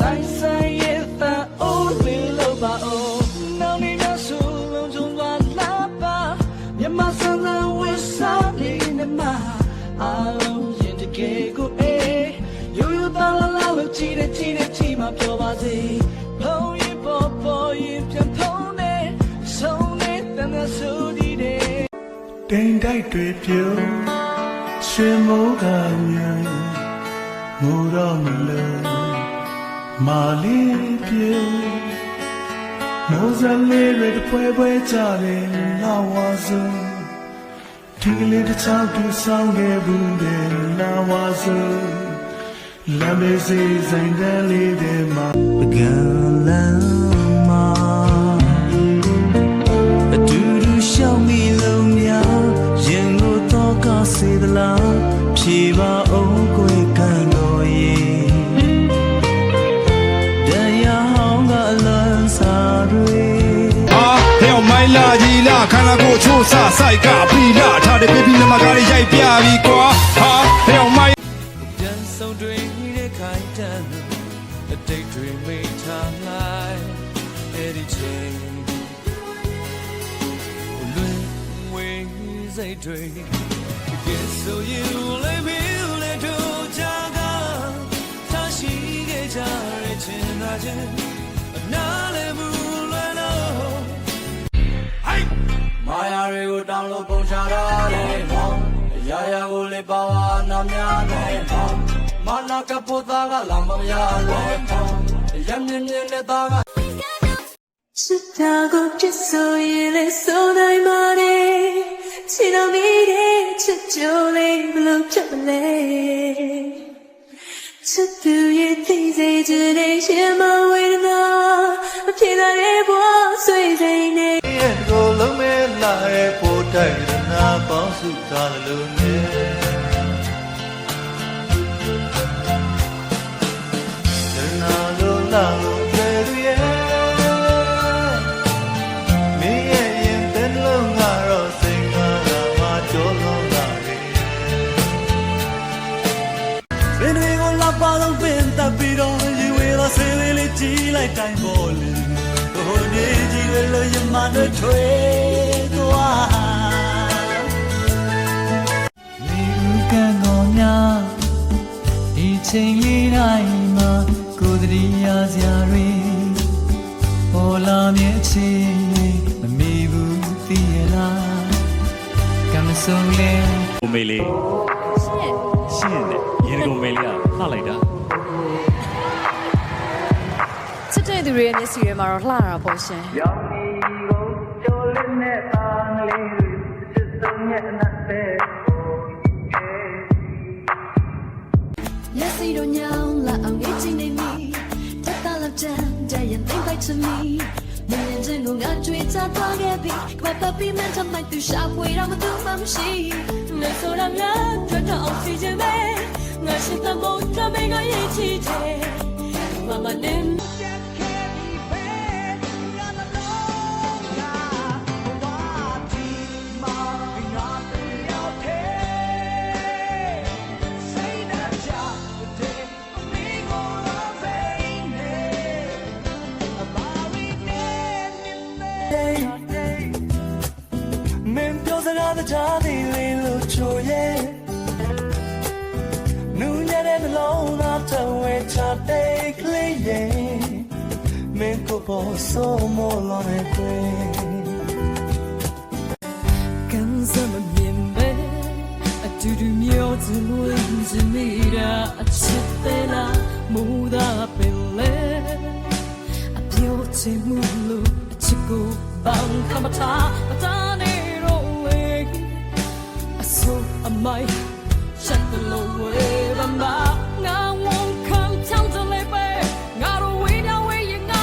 ဆိုင်ဆိုင်ရဲ့တန်အိုးလေးလို့ပါအိုးနောင်နေရဆူလုံးစုံပါလာပါမြမဆန်းဆန်းဝစ်စားလေးနဲ့မအားလုံးရင်တကယ်ကိုအေးယူယူတာလာလာလို့ကြည့်တဲ့ကြည့်တဲ့ကြည့်မှပြောပါစေဖုံးရင်ပေါ်ပေါ်ရင်ပြန်ဖုံးနေဆုံးနေတဲ့ငါဆူဒီတဲ့တိမ်တိုက်တွေပြုံးရွှေမိုးကမြန်ငိုတော့မလို့ မာလေးပြေမိုးစလေးတွေတစ်ဖွဲဖွဲကြတယ်လာဝါစုံဒီကလေးတစ်ချောင်းသူဆောင်ခဲ့ဘူးတယ်လာဝါစုံလမ်းမေးစီဆိုင်တယ်လေးတွေမှာပကံလမ်း င်းလာကြီးလာခန္ဓာကိုယ်ချိုးဆဆိုင်ကပြီးလာထားတဲ့ပြပြလက်မကားလေးရိုက်ပြပြီကွာဟာဟဲ့မိုင်းပြန်ဆုံးတွင်တဲ့ခိုင်တန်အတိတ်တွေမိထားလိုက်အဲ့ဒီချိန်လွင်ဝေးစိတ်တွေ Get so you live you let go ကြကထားရှိခဲ့ကြတဲ့ချင်သာချင်း တွေကိုတောင်းလို့ပုံချရတယ်မောင်အရာရာကိုလေပါဝါနာများတယ်မောင်မာနာကပုသားကလာမရလဲမောင်ရမြင်မြင်နဲ့သားက 是他过这所以来所难吗的，起到你的这就累不露这么累，这不也得在这里先忙为了那，偏他的破碎在内。 ရဲ့ကိုလုံးမဲလာရဲ့ပို့တိုက်ရနာပေါင်းစုထားလို့နေဒနာလုံးလာလို့ပြေရဲ့မင်းရဲ့ရင်တဲ့လုံးကတော့စိတ်ကားလာမှကြောလုံးလာရဲ့ဘယ်တွေကိုလာပါတော့ပင်တပ်ပြီးတော့ရေဝေးတော့ဆေးလေးလေးကြီးလိုက်တိုင်းပေါ်လေဟိုနေကြီးတွေလို့ရမနဲ့ထွေး ချိန်လေးတိုင်းမှာကိုယ်တည်းရစရာတွေပေါ်လာမြဲချင်းမမီဘူးသိရလားကမဆုံးလဲကိုမေလေးရှင်းတယ်ရေတကုံမေလေးကလှလိုက်တာချစ်တဲ့သူတွေရဲ့မျက်စိထဲမှာတော့လှတာပေါ့ရှင်ရောင်နေကိုကျော်လေးနဲ့ပါငလေးတွေစစ်စုံရဲ့အနက်ပဲ တို့ညောင်းလာအောင်ငေးချင်နေမိတက်တာလောက်တန်တဲ့ရင်သိမ့်ပိုက်ချင်မိမြင်ရင်ချင်းကိုငါကြွေချသွားခဲ့ပြီကမပပီမန်ထမိုက်သူရှာဖွေတော့မသူမှမရှိနေဆိုရမြတ်ထွက်တော့အောင်စီခြင်းပဲငါရှိတဲ့မို့တမေငါရဲ့ချီတဲ့မမနဲ့ တကြားသေးလေးလို့ချိုရဲ့နူးညံ့တဲ့နှလုံးသားတဝဲချတဲ့ကလေးရဲ့မင်းကိုပေါ်ဆိုမောလောနဲ့ကွယ်ကန်စမမြင်ပဲအတူတူမျိုးစဝင်စနေတာအချစ်သေးလားမူတာပင်လေအပြောချင်မှုလို့အချစ်ကိုဘောင်ခမထားမတန်းနေတော့ လေအဆိုးအမိုက်ချက်တလို့ဝဲပါမ